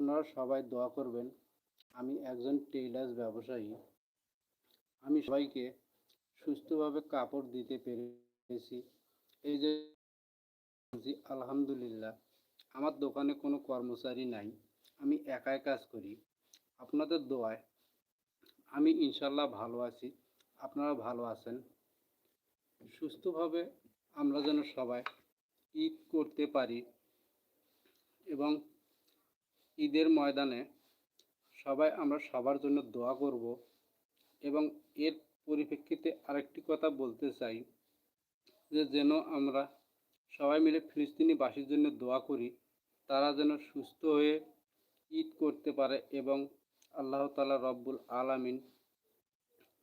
আপনারা সবাই দোয়া করবেন, আমি একজন টেইলার্স ব্যবসায়ী। আমি সবাইকে সুস্থভাবে কাপড় দিতে পেরেছি। এই যে আলহামদুলিল্লাহ, আমার দোকানে কোনো কর্মচারী নাই, আমি একাই কাজ করি। আপনাদের দোয়ায় আমি ইনশাল্লাহ ভালো আছি, আপনারা ভালো আছেন। সুস্থভাবে আমরা যেন সবাই ঈদ করতে পারি এবং ঈদের ময়দানে সবাই আমরা সবার জন্য দোয়া করব এবং এর পরিপ্রেক্ষিতে আরেকটি কথা বলতে চাই, যে যেন আমরা সবাই মিলে ফিলিস্তিনিবাসীর জন্য দোয়া করি, তারা যেন সুস্থ হয়ে ঈদ করতে পারে এবং আল্লাহ তালা রব্বুল আলামিন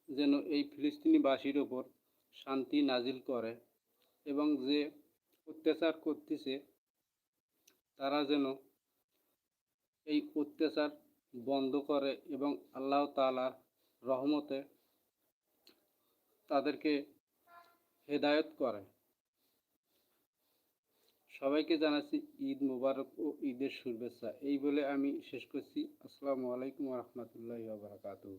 যেন এই ফিলিস্তিনিবাসীর ওপর শান্তি নাজিল করে এবং যে অত্যাচার করতেছে, তারা যেন এই অত্যাচার বন্ধ করে এবং আল্লাহ তালার রহমতে তাদেরকে হেদায়ত করে। সবাইকে জানাচ্ছি ঈদ মুবারক ও ঈদের শুভেচ্ছা। এই বলে আমি শেষ করছি। আসসালামু আলাইকুম রহমতুল্লাহ বারাকাতুহ।